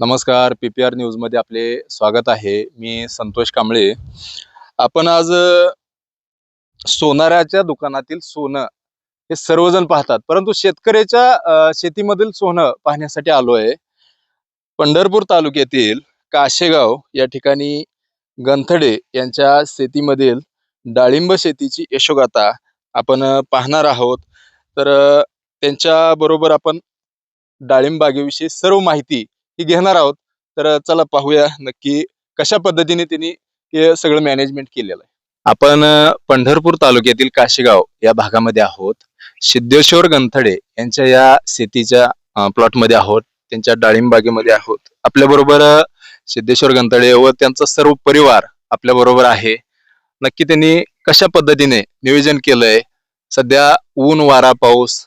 नमस्कार P P R न्यूजमध्ये आपले स्वागत आहे. मी संतोष कांबळे. आपण आज सोनाऱ्याच्या दुकानातील सोनं हे सर्वजण पाहतात. परंतु शेतकऱ्याच्या शेतीमधील सोनं पाहण्यासाठी आलो आहे पंढरपूर तालुक्यातील काशेगाव या ठिकाणी गंथडे यांच्या शेतीमधील डाळिंब शेतीची यशोगाथा आपण पाहणार आहोत. तर त्यांच्या बरोबर आपण डाळिंब बागेविषयी सर्व माहिती ही घेणार आहोत. तर चला पाहूया नक्की कशा पद्धतीने त्यांनी हे सगळं मॅनेजमेंट केलेलं आहे. आपण पंढरपूर तालुक्यातील काशीगाव या भागामध्ये आहोत. सिद्धेश्वर गंथडे यांच्या या शेतीच्या प्लॉटमध्ये आहोत. त्यांच्या डाळिंबागेमध्ये आहोत. आपल्याबरोबर सिद्धेश्वर गंथडे व त्यांचा सर्व परिवार आपल्याबरोबर आहे. नक्की त्यांनी कशा पद्धतीने नियोजन केलंय? सध्या ऊन वारा पाऊस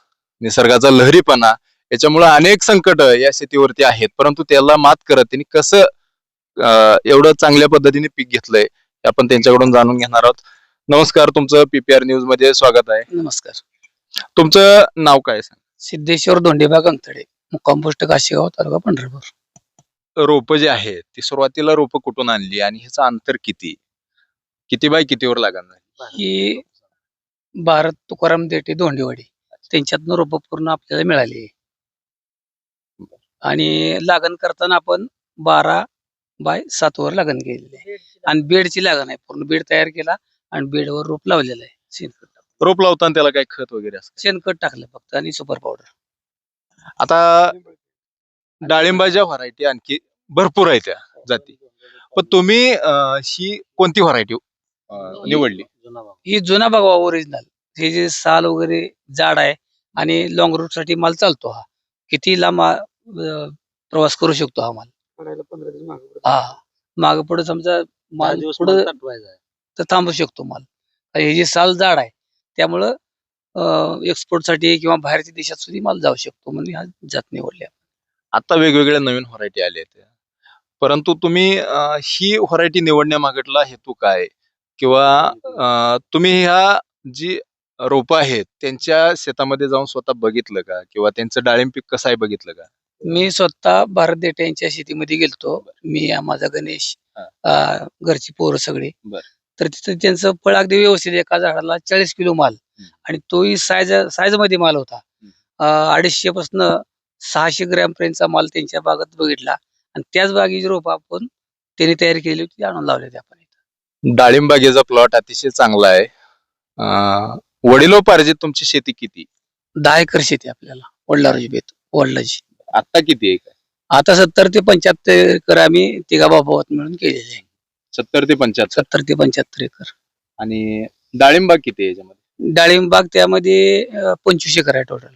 निसर्गाचा लहरीपणा याच्यामुळे अनेक संकट या शेतीवरती आहेत. परंतु त्याला मात करत त्यांनी कसं एवढं चांगल्या पद्धतीने पीक घेतलंय हे आपण त्यांच्याकडून जाणून घेणार आहोत. नमस्कार तुमचं पीपीआर न्यूजमध्ये स्वागत आहे. नमस्कार. तुमचं नाव काय सांग? सिद्धेश्वर दोंडेबा गंगथडे मुक्काम पोस्ट काशीगाव तालुका पंढरपूर. रोप जे आहेत ती सुरुवातीला रोप कुठून आणली आणि ह्याचं अंतर किती? किती बाय कितीवर लागणार ही भारत तुकाराम देठे दोंडेवाडी त्यांच्यातनं रोप पूर्ण आपल्याला मिळाली. आणि लागण करताना आपण बारा बाय सात वर लागण केलेली आहे. आणि बेडची लागण आहे. पूर्ण बेड तयार केला आणि बेडवर रोप लावलेलं आहे. शेणखत टाकून. रोप लावताना त्याला काय खत वगैरे असतं शेणखत टाकलं फक्त आणि सुपर पावडर. आता डाळिंबाच्या व्हरायटी आणखी भरपूर आहेत त्या जाती. पण तुम्ही अं, ही कोणती व्हरायटी निवडली? ही जुना बघा ओरिजिनल हे जे साल वगैरे जाड आहे आणि लॉंग रूटसाठी माल चालतो हा. किती लांब हा, प्रवास करू शकतो हा माल हा. माग पुढे समजा माल पुढे तर थांबू शकतो माल. हे जे साल जाड आहे त्यामुळं एक्सपोर्टसाठी किंवा बाहेरच्या देशात सुद्धा माल जाऊ शकतो म्हणून हा जात निवडल्या. आता वेगवेगळ्या नवीन व्हरायटी आल्या आहेत. परंतु तुम्ही अं, ही व्हरायटी निवडण्यामागटला हेतू काय? किंवा अं, तुम्ही ह्या जी रोपं आहेत त्यांच्या शेतामध्ये जाऊन स्वतः बघितलं का? किंवा त्यांचं डाळिंब पीक कसं आहे बघितलं का? मी स्वतः भारत देठे यांच्या शेतीमध्ये गेलतो. मी माझा गणेश घरची पोरं सगळी. बर. तर तिथं त्यांचं फळ अगदी व्यवस्थित एका झाडाला चाळीस किलो माल. हम्म. आणि तोही साईज साईजमध्ये माल होता. अडीचशे पासन सहाशे ग्रॅम पर्यंतचा माल त्यांच्या बागात बघितला. आणि त्याच बागेची रोप आपण त्यांनी तयारी केली होती आणून लावली होती आपण इथं. डाळिंब बागेचा प्लॉट अतिशय चांगला आहे. अं, वडिलोपार्जित तुमची शेती किती? दहा एकर शेती आपल्याला वडिलाची बेत वडिलाची. आता किती आहे? आता सत्तर ते पंच्याहत्तर एकर आम्ही तिघा बाबावत मिळून केलेले आहे. सत्तर ते पंच्याहत्तर. सत्तर ते पंच्याहत्तर एकर. आणि डाळिंब बाग किती आहे याच्यामध्ये? डाळिंब बाग त्यामध्ये अं, पंचवीस एकर आहे टोटल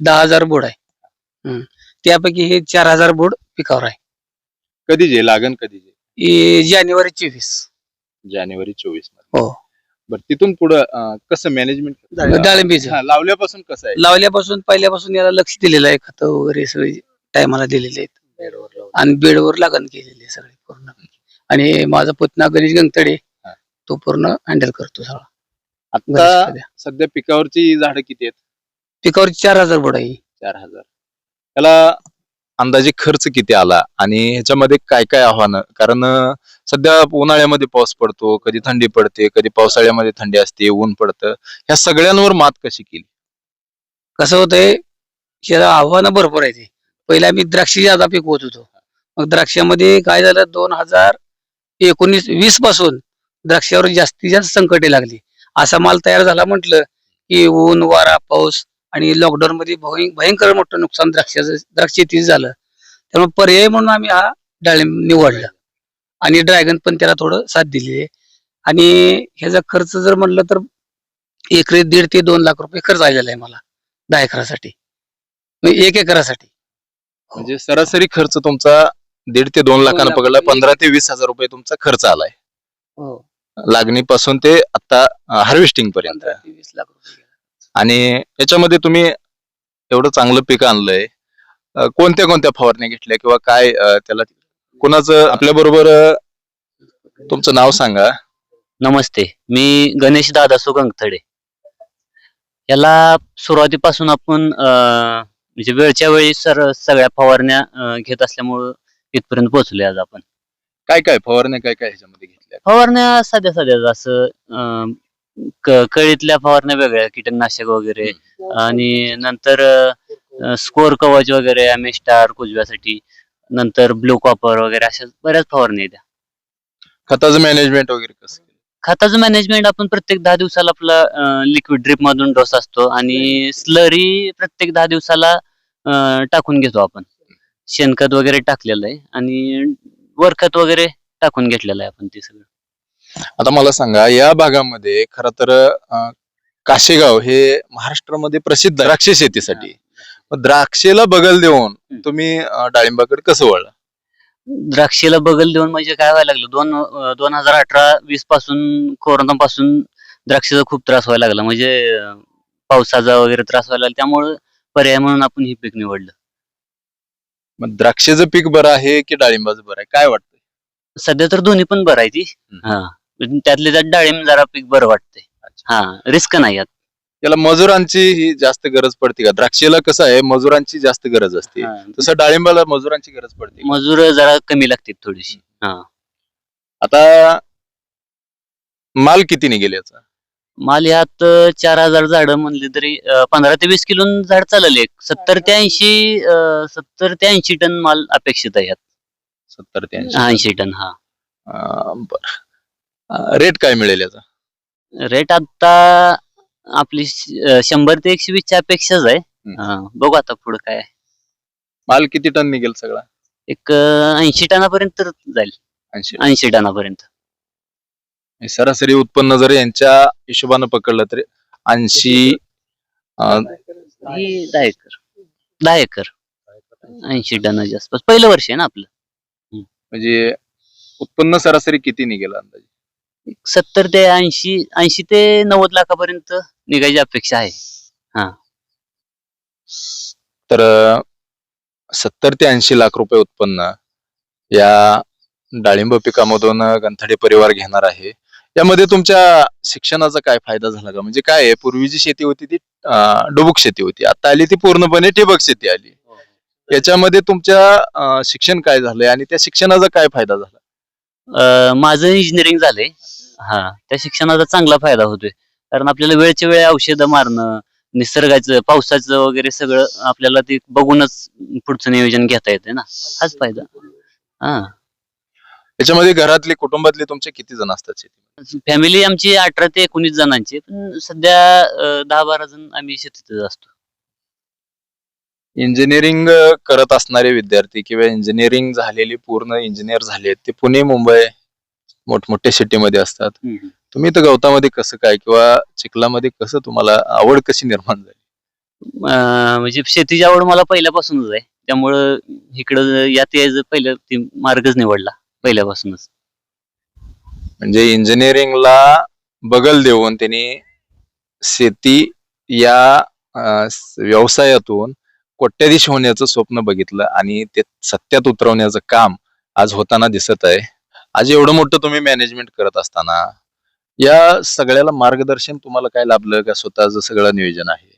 दहा हजार बोर्ड आहे. हम्म. त्यापैकी हे चार हजार बोर्ड पिकावर आहे. कधी जे लागण कधी जे हे जानेवारी चोवीस. जानेवारी चोवीसमध्ये. हो. बरं तिथून पुढं कसं मॅनेजमेंट डाळिंबीचं. लावल्यापासून कसं आहे? लावल्यापासून पहिल्यापासून याला लक्ष दिलेलं आहे खत वगैरे सगळे टायमाला दिलेले आहेत. आणि बेडवर लागण केलेली आहे सगळे पूर्ण आणि माझा पुतणा गणेश गंगतडे हा. तो पूर्ण हँडल करतो सगळा. आता सध्या. सध्या पिकावरची झाडं किती आहेत? पिकावर चार हजार बोर्ड आहे. चार हजार. त्याला अंदाजे खर्च किती आला आणि ह्याच्यामध्ये काय काय आव्हानं? कारण सध्या उन्हाळ्यामध्ये पाऊस पडतो कधी थंडी पडते कधी पावसाळ्यामध्ये थंडी असते ऊन पडतं. ह्या सगळ्यांवर मात कशी केली? कसं होतंय याला आव्हानं भरपूर आहे ते पहिला आम्ही द्राक्ष ज्यादा पिकवत होतो. मग द्राक्षामध्ये काय झालं दोन हजार एकोणीस वीसपासून द्राक्षावर जास्तीत जास्त संकटे लागली. असा माल तयार झाला म्हटलं की ऊन वारा पाऊस आणि लॉकडाऊन मध्ये भयं- भयंकर मोठं नुकसान द्राक्षाचं द्राक्ष शेतीचं झालं. त्यामुळे पर्याय म्हणून आम्ही हा डाळिंब निवडला. आणि ड्रॅगन पण त्याला थोडं साथ दिली आहे. आणि ह्याचा खर्च जर म्हणलं तर एकरी दीड ते दोन लाख रुपये खर्च आलेला आहे मला दहा एकरासाठी. म्हणजे एक एकरासाठी. म्हणजे सरासरी खर्च तुमचा दीड ते दोन लाखानं लाख पकडला. पंधरा ते वीस हजार रुपये तुमचा खर्च आलाय. हो. लागणीपासून ते आता हार्वेस्टिंग पर्यंत. वीस लाख रुपये. आणि याच्यामध्ये तुम्ही एवढं चांगलं पीक आणलंय. कोणत्या कोणत्या फवारण्या घेतल्या किंवा काय त्याला कुणाचं आपल्या बरोबर तुमचं नाव सांगा. नमस्ते. मी गणेश दादा सुगंगथडे याला सुरुवातीपासून आपण म्हणजे वेळच्या वेळी सर सगळ्या फवारण्या घेत असल्यामुळं इथपर्यंत पोहोचलोय आज आपण. काय काय फवारण्या काय काय ह्याच्यामध्ये घेतल्या? फवारण्या साध्या साध्या असं क- कळीतल्या फवारण्या वेगळ्या कीटकनाशक वगैरे. आणि नंतर स्कोर कवच वगैरे आम्ही स्टार कुजव्यासाठी. नंतर ब्लू कॉपर वगैरे अशा बऱ्याच फवारण्या आहेत खताचं मॅनेजमेंट वगैरे कसं? खताचं मॅनेजमेंट आपण प्रत्येक दहा दिवसाला आपला लिक्विड ड्रिप मधून डोस असतो. आणि स्लरी प्रत्येक दहा दिवसाला अं, टाकून घेतो आपण. शेणखत वगैरे टाकलेलं आहे. आणि वरखत वगैरे टाकून घेतलेलं आहे आपण ते सगळं. आता मला सांगा या भागामध्ये खर तर अं, काशेगाव हे महाराष्ट्रामध्ये प्रसिद्ध आहे द्राक्ष शेतीसाठी. मग द्राक्षेला बगल देऊन तुम्ही अं, डाळिंबाकडे कसं वळला? द्राक्षेला बगल देऊन म्हणजे काय व्हायला लागलं? दोन अं, दोन हजार अठरा वीसपासून कोरोना पासून द्राक्षाचा खूप त्रास व्हायला लागला. म्हणजे अं, पावसाचा वगैरे त्रास व्हायला लागला. त्यामुळं पर्याय म्हणून आपण ही पीक निवडलं. मग द्राक्षेचं पीक बरं आहे की डाळिंबाचं बरं आहे? काय वाटतं सध्या तर दोन्ही पण बरं आहे ती. हा. त्यातले त्यात डाळिंब जरा पीक बरं वाटतंय. हा रिस्क नाही यात. याला मजुरांची ही जास्त गरज पडते का? द्राक्षेला कसं आहे मजुरांची जास्त गरज असते. तसं डाळिंबाला मजुरांची गरज पडते? मजूर जरा कमी लागतील थोडीशी. हा. आता माल किती निघेल याचा? माल ह्यात अं, चार हजार झाडं म्हणली तरी अं, पंधरा ते वीस किलो झाड चालेल एक. सत्तर ते ऐंशी अं, सत्तर ते ऐंशी टन माल अपेक्षित आहे यात सत्तर ते ऐंशी. ऐंशी टन हा. अं, बरं. रेट काय मिळेल याचा? रेट आता आपली श- शंभर ते एकशे वीसच्या अपेक्षाच आहे. हा, बघू आता पुढे काय आहे. माल किती टन निघेल सगळा? एक ऐंशी टनापर्यंत तर जाईल. ऐंशी. ऐंशी टनापर्यंत. सरासरी उत्पन्न जर यांच्या हिशोबानं पकडलं तरी ऐंशी अं, ही दहा एकर. दहा एकर. ऐंशी टनाच्या आसपास. पहिलं वर्ष आहे ना आपलं. म्हणजे उत्पन्न सरासरी किती निघेल अंदाजे? सत्तर ते ऐंशी ऐंशी ते नव्वद लाखापर्यंत निघायची अपेक्षा आहे. तर सत्तर ते ऐंशी लाख रुपये उत्पन्न या डाळिंब पिकामधून गंथडे परिवार घेणार आहे. यामध्ये तुमच्या शिक्षणाचा काय फायदा झाला का? म्हणजे काय आहे? पूर्वी जी शेती होती ती डुबुक शेती होती. आता आली ती पूर्णपणे ठिबक शेती आली. याच्यामध्ये तुमच्या शिक्षण काय झालंय? आणि त्या शिक्षणाचा काय फायदा झाला? अं, माझं इंजिनिअरिंग झालंय. हा त्या शिक्षणाचा चांगला फायदा होतोय. कारण आपल्याला वेळच्या वेळ औषधं मारणं निसर्गाचं पावसाचं वगैरे सगळं आपल्याला ते बघूनच पुढचं नियोजन घेता येते ना. हाच फायदा. हा. याच्यामध्ये घरातले कुटुंबातले तुमचे किती जण असतात शेती फॅमिली आमची अठरा ते एकोणीस जणांची. पण सध्या अं, दहा बारा जण आम्ही शेतीतच असतो. इंजिनिअरिंग करत असणारे विद्यार्थी किंवा इंजिनिअरिंग झालेले पूर्ण इंजिनियर झाले ते पुणे मुंबई मोठमोठ्या सिटीमध्ये असतात. तुम्ही तर गवतामध्ये कसं काय किंवा चिखलामध्ये कसं तुम्हाला आवड कशी निर्माण झाली? म्हणजे शेतीची आवड मला पहिल्यापासूनच आहे. त्यामुळं इकडं यात यायचं पहिलं ते मार्गच निवडला पहिल्यापासूनच. म्हणजे इंजिनिअरिंगला बगल देऊन त्यांनी शेती या अं, स- व्यवसायातून कोट्याधीश होण्याचं स्वप्न बघितलं आणि ते सत्यात उतरवण्याचं काम आज होताना दिसत आहे. आज एवढं मोठं तुम्ही मॅनेजमेंट करत असताना या सगळ्याला मार्गदर्शन तुम्हाला काय लाभलं? का स्वतःचं सगळं नियोजन आहे?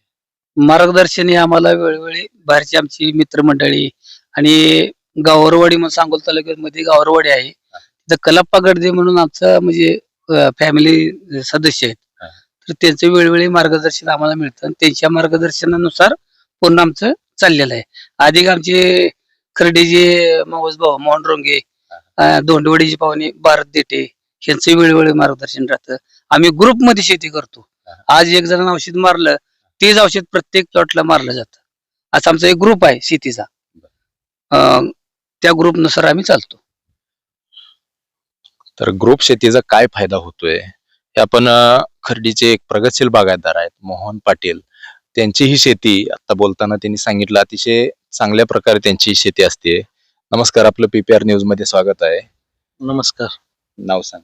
मार्गदर्शन हे आम्हाला वेळोवेळी बाहेरची आमची मित्रमंडळी आणि गावरवाडी म्हणून सांगोल तालुक्यामध्ये गावरवाडी आहे. तिथं कलाप्पा गडदे म्हणून आमचं म्हणजे फॅमिली सदस्य आहेत. तर त्यांचं वेळोवेळी मार्गदर्शन आम्हाला मिळतं आणि त्यांच्या मार्गदर्शनानुसार पूर्ण आमचं चाललेलं आहे. अधिक आमचे खर्डेचे मावस भाऊ मोहन रोंगे पाहुणे भारत देटे यांचं वेळोवेळी मार्गदर्शन राहतं. आम्ही ग्रुपमध्ये शेती करतो. आज एक जणांना औषध मारलं तेच औषध प्रत्येक प्लॉटला मारलं जातं. असा आमचा एक ग्रुप आहे शेतीचा. त्या ग्रुपनुसार आम्ही चालतो. तर ग्रुप शेतीचा काय फायदा होतोय? हे आपण खर्डीचे एक प्रगतशील बागायतदार आहेत मोहन पाटील. त्यांची ही शेती आता बोलताना त्यांनी सांगितलं अतिशय चांगल्या प्रकारे त्यांची ही शेती असते. नमस्कार आपलं पीपीआर न्यूजमध्ये स्वागत आहे. नमस्कार. नाव सांग.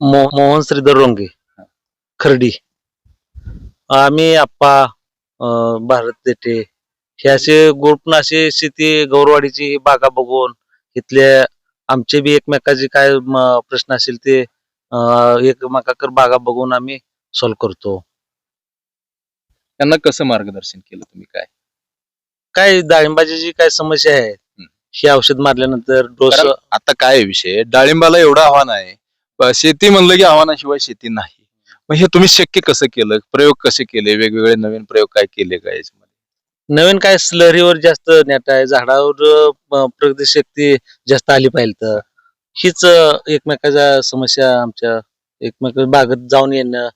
मो मोहन श्रीधर रोंगे खर्डी. आम्ही आप्पा अं, भारत देठे. हे असे ग्रुपनं असे शेती गौरवाडीची बागा बघून इथले आमचे बी एकमेकाचे काय म, प्रश्न असेल ते अं, एकमेकाकर बागा बघून आम्ही सॉल्व्ह करतो. त्यांना कसं मार्गदर्शन केलं तुम्ही काय? काय डाळिंबाची जी काय समस्या आहे हे औषध मारल्यानंतर डोस कारण आता काय आहे विषय? डाळिंबाला एवढं आव्हान आहे प- शेती म्हणलं की आव्हानाशिवाय शेती नाही. मग हे तुम्ही शक्य कसं केलं? प्रयोग कसे केले? वेगवेगळे नवीन प्रयोग काय केले का याच्यामध्ये? नवीन काय स्लरीवर जास्त नेट आहे झाडावर अं, प्रगती शक्ती जास्त आली पाहिजे तर. हीच अं, एकमेकाच्या समस्या आमच्या एकमेक बागेत जाऊन येणं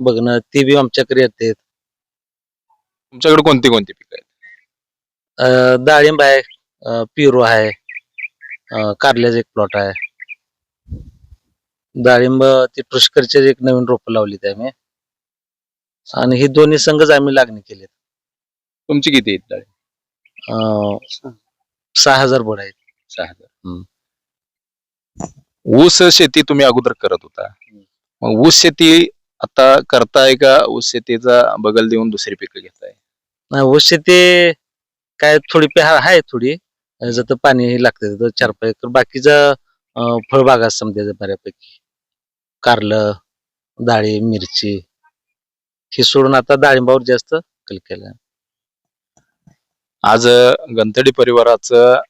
बघणं ते बी आमच्याकडे येते. तुमच्याकडे कोणती कोणती पिकं आहेत? अं, डाळिंब आहे अं, पेरू आहे अं, कारल्याचा एक प्लॉट आहे. डाळिंब ते पुष्करचे एक नवीन रोप लावली आम्ही. आणि हे दोन्ही संघच आम्ही लागणी केली तुमची किती आहेत डाळिंब? सहा हजार बोड आहेत. सहा हजार. ऊस शेती तुम्ही अगोदर करत होता. मग ऊस शेती आता करताय का? ऊस शेतीचा बगल देऊन दुसरी पिकं घेताय? नाही ऊस काय थोडी प्यार आहे थोडी. जर पाणी लागतं तिथं चार पाच एकर. बाकीचं फळबाग फळबागा समजायचं बऱ्यापैकी. कारलं डाळी मिरची. हे सोडून आता डाळिंबावर जास्त कल केलं. आज गणतडी गंतडी परिवाराचं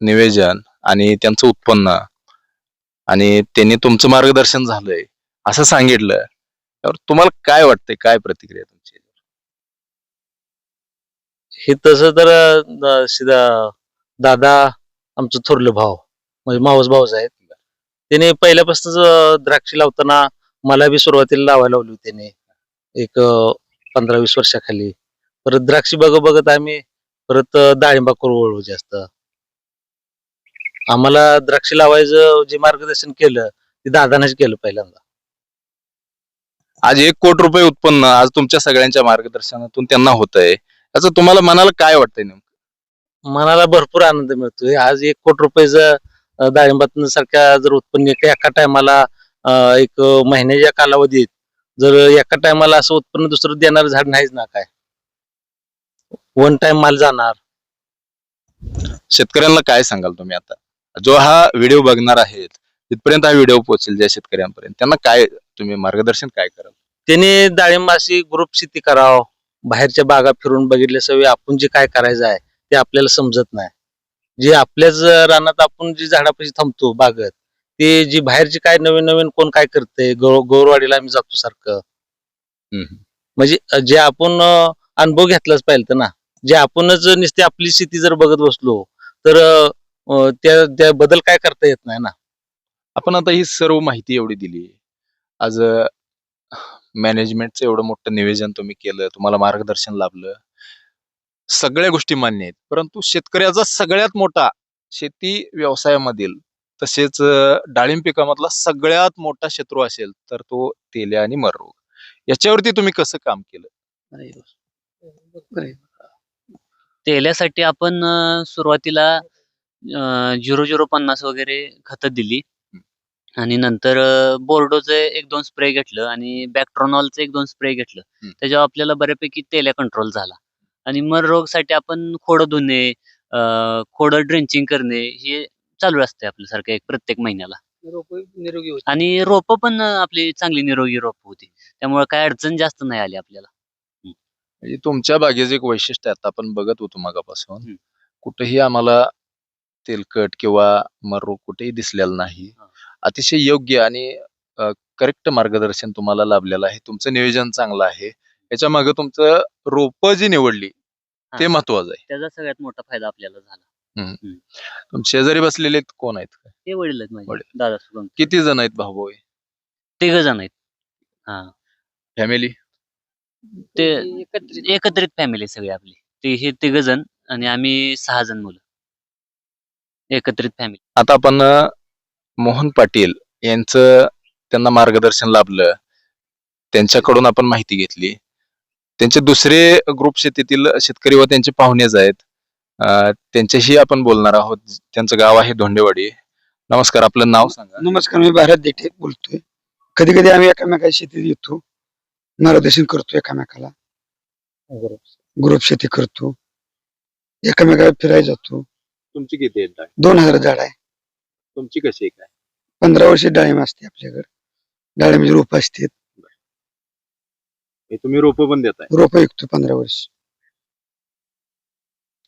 निवेदन आणि त्यांचं उत्पन्न आणि त्यांनी तुमचं मार्गदर्शन झालंय असं सांगितलं. तर तुम्हाला काय वाटतंय? काय प्रतिक्रिया तुमची? हे तसं तर अं, दादा आमचं थोरलं भाव म्हणजे मावस भाऊच आहेत. त्याने पहिल्यापासूनच द्राक्ष लावताना मला बी सुरुवातीला लावायला लावली होती त्याने. एक पंधरा वीस वर्षाखाली. परत द्राक्ष बघत बघत आम्ही परत अं, डाळिंबाकडे वळू जास्त. आम्हाला द्राक्ष लावायचं जे मार्गदर्शन केलं ते दादानेच केलं पहिल्यांदा. आज एक कोटी रुपये उत्पन्न आज तुमच्या सगळ्यांच्या मार्गदर्शनातून त्यांना होत आहे याचं तुम्हाला मनाला काय वाटतंय नेमकं? मनाला भरपूर आनंद मिळतोय. आज एक कोटी रुपयाचं डाळिंबातनं सारख्या जर उत्पन्न एका एका टायमाला एक महिन्याच्या कालावधीत जर एका टायमाला असं उत्पन्न दुसरं देणार झाड नाहीच ना काय? वन टाइम माल जाणार. शेतकऱ्यांना काय सांगाल तुम्ही आता? जो हा व्हिडिओ बघणार आहेत तिथपर्यंत हा व्हिडिओ पोहोचेल ज्या शेतकऱ्यांपर्यंत. त्यांना काय तुम्ही मार्गदर्शन काय कराल? त्याने डाळिंब अशी ग्रुप शेती करावं. बाहेरच्या बागा फिरून बघितल्या सवय आपण जे काय करायचं आहे ते आपल्याला समजत नाही. जे आपल्याच रानात आपण जी झाडापाशी थांबतो बागत ते जी बाहेरची काय नवीन नवीन कोण काय करते गौरवाडीला आम्ही जातो सारखं. म्हणजे जे आपण अनुभव घेतलाच पाहिजे ना. जे आपणच नुसती आपली शेती जर बघत बसलो तर त्या त्या बदल काय करता येत नाही ना. आपण आता ही सर्व माहिती एवढी दिली आज मॅनेजमेंटचं एवढं मोठं निवेदन तुम्ही केलं तुम्हाला मार्गदर्शन लाभलं. सगळ्या गोष्टी मान्य आहेत. परंतु शेतकऱ्याचा सगळ्यात मोठा शेती व्यवसायामधील तसेच डाळिंब पिकामधला सगळ्यात मोठा शत्रू असेल तर तो तेल्या आणि मररोग याच्यावरती तुम्ही कसं काम केलं? तेल्यासाठी आपण सुरुवातीला झिरो झिरो पन्नास वगैरे खतं दिली. आणि नंतर बोर्डोचं एक दोन स्प्रे घेतलं आणि बॅक्ट्रॉनॉलचं एक दोन स्प्रे घेतलं. त्याच्यावर आपल्याला बऱ्यापैकी तेल्या कंट्रोल झाला आणि मर रोगसाठी आपण खोडं धुणे खोडं ड्रेंचिंग करणे हे चालू असते आपल्यासारखं एक प्रत्येक महिन्याला निरोगी होते. आणि रोपं पण आपली चांगली निरोगी रोप होती त्यामुळे काय अडचण जास्त नाही आली आपल्याला म्हणजे तुमच्या बागेचं एक वैशिष्ट्य आता आपण बघत होतो मगापासून. कुठेही आम्हाला तेलकट किंवा मररोग कुठेही दिसलेला नाही. अतिशय योग्य आणि करेक्ट मार्गदर्शन तुम्हाला लाभलेलं आहे. तुमचं नियोजन चांगलं आहे. याच्या मागे तुमचं रोप जी निवडली ते. महत्वाचं आहे. त्याचा सगळ्यात मोठा फायदा आपल्याला झाला. तुमचे शेजारी बसलेले कोण आहेत? ते वडील आहेत माझे. वडील. दादा सुगम. किती जण आहेत भाऊ भाऊ तिघ जण आहेत. हा. फॅमिली ते एकत्रित फॅमिली सगळी आपली. ते हे तिघ जण आणि आम्ही सहा जण मुलं. एकत्रित फॅमिली आता आपण अं, मोहन पाटील यांचं त्यांना मार्गदर्शन लाभलं. त्यांच्याकडून आपण माहिती घेतली. त्यांचे दुसरे ग्रुप शेतीतील शेतकरी व त्यांचे पाहुणेच आहेत. त्यांच्याशी आपण बोलणार आहोत. त्यांचं गाव आहे धोंडेवाडी. नमस्कार आपलं नाव सांगा. नमस्कार मी भारत देठे बोलतोय. कधी कधी आम्ही एकामेका शेतीत येतो. मार्गदर्शन करतो एकामेकाला. ग्रुप शेती करतो. एकामेकाला फिरायला जातो. तुमची किती आहेत दोन हजार झाड आहे. तुमची कशी आहे काय? पंधरा वर्षे डाळिंब असते आपल्याकडे. डाळिंबाची रोप असते. तुम्ही रोप पण देताय? रोप विकतो पंधरा वर्ष.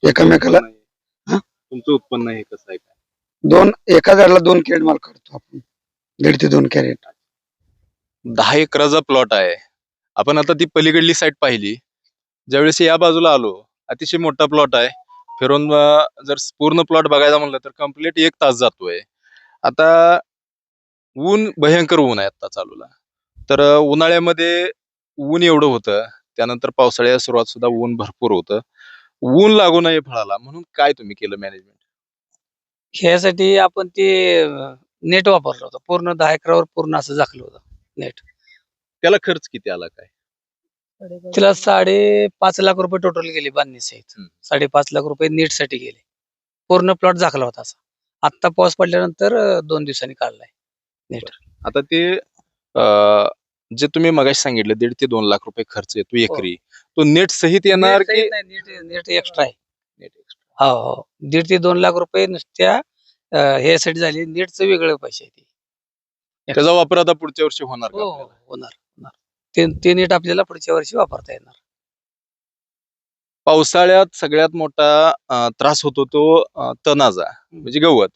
एकामेकाला हा? तुमचं उत्पन्न हे कसं आहे दोन एका झाडाला दोन कॅरेट माल काढतो आपण. दीड ते दोन कॅरेट. दहा एकराचा प्लॉट आहे. आपण आता ती पलीकडली साईड पाहिली. ज्यावेळेस या बाजूला आलो अतिशय मोठा प्लॉट आहे. फिरून अं, जर पूर्ण प्लॉट बघायला म्हणलं तर कंप्लीट एक तास जातोय. आता ऊन भयंकर ऊन आहे आता चालूला. तर उन्हाळ्यामध्ये ऊन एवढं होतं त्यानंतर पावसाळ्या सुरुवात सुद्धा ऊन भरपूर होतं. ऊन लागू नये फळाला म्हणून काय तुम्ही केलं मॅनेजमेंट ह्यासाठी आपण ते नेट वापरलं होतं. पूर्ण दहा एकरावर पूर्ण असं झाकलं होतं नेट त्याला खर्च किती आला काय? तिला साडे पाच लाख रुपये टोटल गेले बांधणी सहित हम्म. साडेपाच लाख रुपये नीटसाठी गेले. पूर्ण प्लॉट झाकला होता असा. आत्ता पाऊस पडल्यानंतर अं, दोन दिवसांनी काढलाय. नेट. आता ते अं, जे तुम्ही मगाशी सांगितलं दीड ते दोन लाख रुपये खर्च येतो एकरी. तो नेट सहित येणार की नेट नेट एक्स्ट्रा आहे. हो हो. दीड ते दोन लाख रुपये नुसत्या अं, ह्यासाठी झाले. नेटचं वेगळं पैसे आहे ते. त्याचा वापर आता पुढच्या वर्षी होणार का हो हो? होणार होणार. ते ते नेट आपल्याला पुढच्या वर्षी वापरता येणार. पावसाळ्यात सगळ्यात मोठा त्रास होतो तो तणाचा म्हणजे गवत.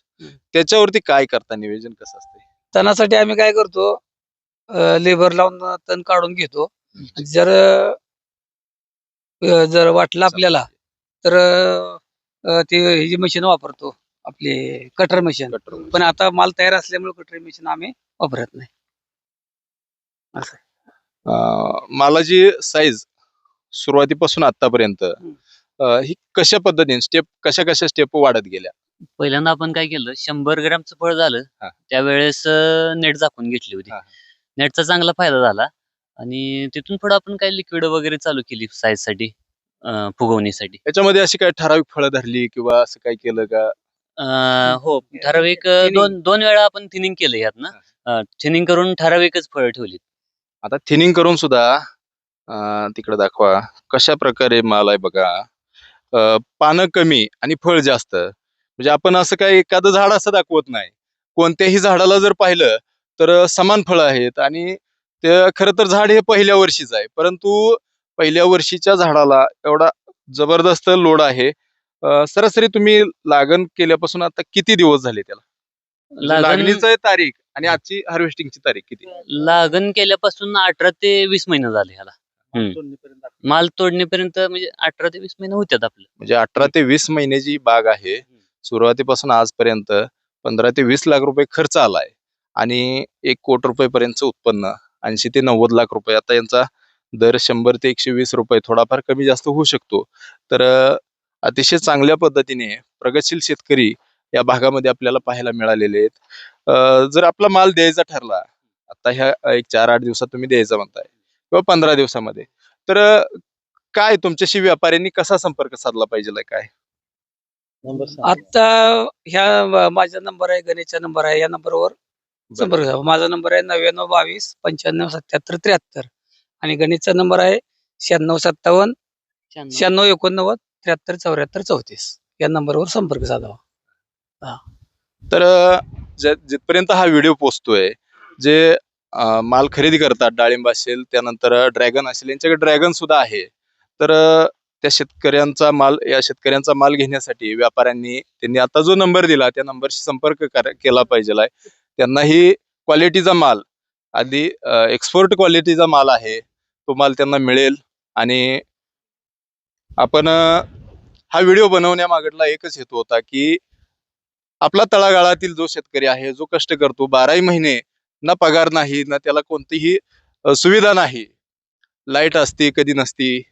त्याच्यावरती काय करता नियोजन कसं असतं तणासाठी आम्ही काय करतो लेबर लावून तण काढून घेतो. जर जर वाटलं आपल्याला तर ते ही जी मशीन वापरतो आपले कटर मशीन कटर पण आता माल तयार असल्यामुळे कटर मशीन आम्ही वापरत नाही. असं मालाची साईज सुरुवातीपासून आतापर्यंत ही कशा पद्धतीने स्टेप कशा कशा स्टेप वाढत गेल्या? पहिल्यांदा आपण काय केलं शंभर ग्रॅमचं फळ झालं हा. त्यावेळेस नेट झाकून घेतली होती. हा. नेटचा चांगला फायदा झाला आणि तिथून पुढे आपण काय लिक्विड वगैरे चालू केली साईजसाठी अं, फुगवणीसाठी. याच्यामध्ये अशी काय ठराविक फळं धरली किंवा असं काय केलं का? अं, हो ठराविक अं, Thinning. दोन दोन वेळा आपण थिनिंग केलं यातनं थिनिंग करून ठराविकच फळं ठेवली आता थिनिंग करून सुद्धा तिकडे दाखवा. कशा प्रकारे माल आहे बघा. पानं कमी आणि फळ जास्त. म्हणजे आपण असं काय एखादं झाड असं दाखवत नाही. कोणत्याही झाडाला जर पाहिलं तर समान फळं आहेत आणि ते खरं तर झाड हे पहिल्या वर्षीच आहे. परंतु पहिल्या वर्षीच्या झाडाला एवढा जबरदस्त लोड आहे. सरासरी तुम्ही लागण केल्यापासून आता किती दिवस झाले त्याला? म्हणजे लागण लागणीचं तारीख आणि आजची हार्वेस्टिंगची तारीख किती? लागण केल्यापासून अठरा ते वीस महिने झाले ह्याला. माल तोडणीपर्यंत म्हणजे अठरा ते वीस महिने होत्यात आपलं. म्हणजे अठरा ते वीस महिन्याची बाग आहे सुरुवातीपासून आजपर्यंत पंधरा ते वीस लाख रुपये खर्च आलाय. आणि एक कोटी रुपये पर्यंतचं उत्पन्न ऐंशी ते नव्वद लाख रुपये. आता यांचा दर शंभर ते एकशे वीस रुपये थोडाफार कमी जास्त होऊ शकतो. तर अं, अतिशय चांगल्या पद्धतीने प्रगतशील शेतकरी या भागामध्ये आपल्याला पाहायला मिळालेले आहेत. अं, जर आपला माल द्यायचा ठरला आता ह्या एक चार आठ दिवसात तुम्ही द्यायचा म्हणताय. किंवा पंधरा दिवसामध्ये. तर काय तुमच्याशी व्यापाऱ्यांनी कसा संपर्क साधला पाहिजे काय? आता ह्या माझा नंबर आहे गणेशचा नंबर आहे या नंबरवर संपर्क. माझा नंबर आहे नव्याण्णव बावीस पंच्याण्णव सत्याहत्तर त्र्याहत्तर आणि गणेशचा नंबर आहे शहाण्णव सत्तावन्न शहाण्णव. एकोणनव्वद त्र्याहत्तर चौऱ्याहत्तर चौतीस. या नंबरवर संपर्क साधावा. तर जिथपर्यंत हा व्हिडिओ पोचतोय जे माल खरेदी करतात डाळिंब असेल त्यानंतर ड्रॅगन असेल यांच्याकडे ड्रॅगन सुद्धा आहे. तर त्या शेतकऱ्यांचा माल या शेतकऱ्यांचा माल घेण्यासाठी व्यापाऱ्यांनी त्यांनी आता जो नंबर दिला त्या नंबरशी संपर्क केला पाहिजे त्यांनाही क्वालिटीचा माल आधी एक्सपोर्ट क्वालिटीचा माल आहे तो माल त्यांना मिळेल आणि आपण हा व्हिडिओ बनवण्यामागडला एकच हेतू होता की आपला तळागाळातील जो शेतकरी आहे जो कष्ट करतो बाराही महिने ना पगार नाही ना त्याला कोणतीही सुविधा नाही. लाइट असते कधी नसती.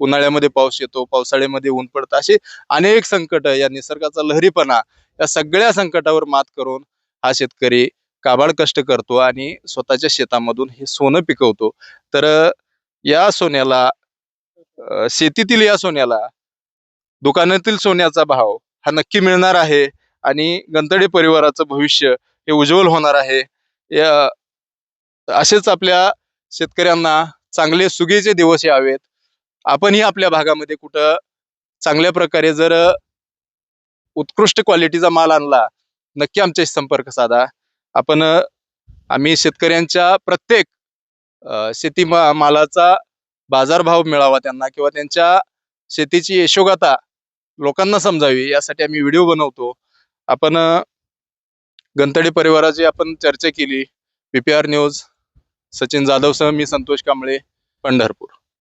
उन्हाळ्यामध्ये पाऊस येतो पावसाळ्यामध्ये ऊन पडतं असे अनेक संकट या निसर्गाचा लहरीपणा या सगळ्या संकटावर मात करून हा शेतकरी काबाड कष्ट करतो आणि स्वतःच्या शेतामधून हे सोनं पिकवतो. तर या सोन्याला शेतीतील या सोन्याला दुकानातील सोन्याचा भाव हा नक्की मिळणार आहे आणि गंतडे परिवाराचं भविष्य हे उज्ज्वल होणार आहे. या असेच आपल्या शेतकऱ्यांना चांगले सुगीचे दिवस यावेत. आपणही आपल्या भागामध्ये कुठं चांगल्या प्रकारे जर उत्कृष्ट क्वालिटीचा माल आणला नक्की आमच्याशी संपर्क साधा. आपण आम्ही शेतकऱ्यांच्या प्रत्येक शेती मा- मालाचा बाजारभाव मिळावा त्यांना किंवा त्यांच्या शेतीची यशोगाथा लोकांना समजावी यासाठी आम्ही व्हिडिओ बनवतो. आपण गंतडे परिवाराची आपण चर्चा केली. P P R news Sachin जाधवसह मी संतोष कांबळे पंढरपूर.